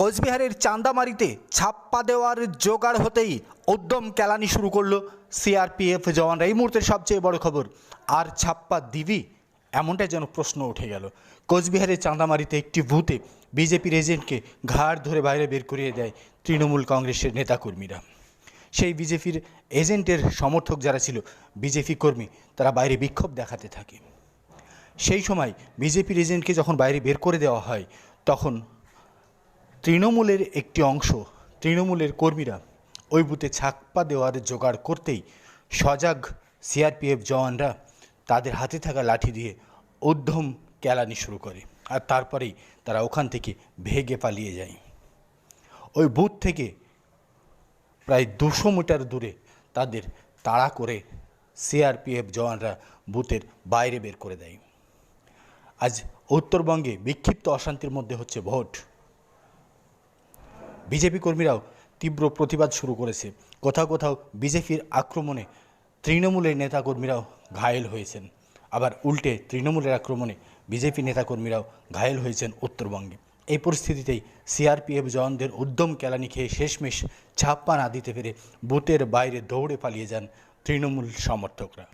কোচবিহারের চান্দামারিতে ছাপ্পা দেওয়ার জোগাড় হতেই উদ্যম কেলানি শুরু করল সিআরপিএফ জওয়ানরা। এই মুহূর্তের সবচেয়ে বড় খবর, আর ছাপ্পা দিবি? এমনটাই যেন প্রশ্ন উঠে গেল। কোচবিহারের চান্দামারিতে একটি বুথে বিজেপির এজেন্টকে ঘাড় ধরে বাইরে বের করিয়ে দেয় তৃণমূল কংগ্রেসের নেতাকর্মীরা। সেই বিজেপির এজেন্টের সমর্থক যারা ছিল, বিজেপি কর্মী, তারা বাইরে বিক্ষোভ দেখাতে থাকে। সেই সময় বিজেপির এজেন্টকে যখন বাইরে বের করে দেওয়া হয়, তখন তৃণমূলের একটি অংশ, তৃণমূলের কর্মীরা ওই বুথে ছাপ্পা দেওয়ার জোগাড় করতেই সজাগ সিআরপিএফ জওয়ানরা তাদের হাতে থাকা লাঠি দিয়ে উদ্ধম কেলানি শুরু করে আর তারপরেই তারা ওখান থেকে ভেগে পালিয়ে যায়। ওই বুথ থেকে প্রায় দুশো মিটার দূরে তাদের তাড়া করে সিআরপিএফ জওয়ানরা বুথের বাইরে বের করে দেয়। আজ উত্তরবঙ্গে বিক্ষিপ্ত অশান্তির মধ্যে হচ্ছে ভোট। বিজেপি কর্মীরাও তীব্র প্রতিবাদ শুরু করেছে। কোথাও কোথাও বিজেপির আক্রমণে তৃণমূলের নেতাকর্মীরাও ঘায়েল হয়েছেন। আবার উল্টে তৃণমূলের আক্রমণে বিজেপি নেতাকর্মীরাও ঘায়েল হয়েছেন উত্তরবঙ্গে। এই পরিস্থিতিতেই সিআরপিএফ জওয়ানদের উদ্যম কেলানি খেয়ে শেষমেশ ছাপ্পা না দিতে পেরে বুথের বাইরে দৌড়ে পালিয়ে যান তৃণমূল সমর্থকরা।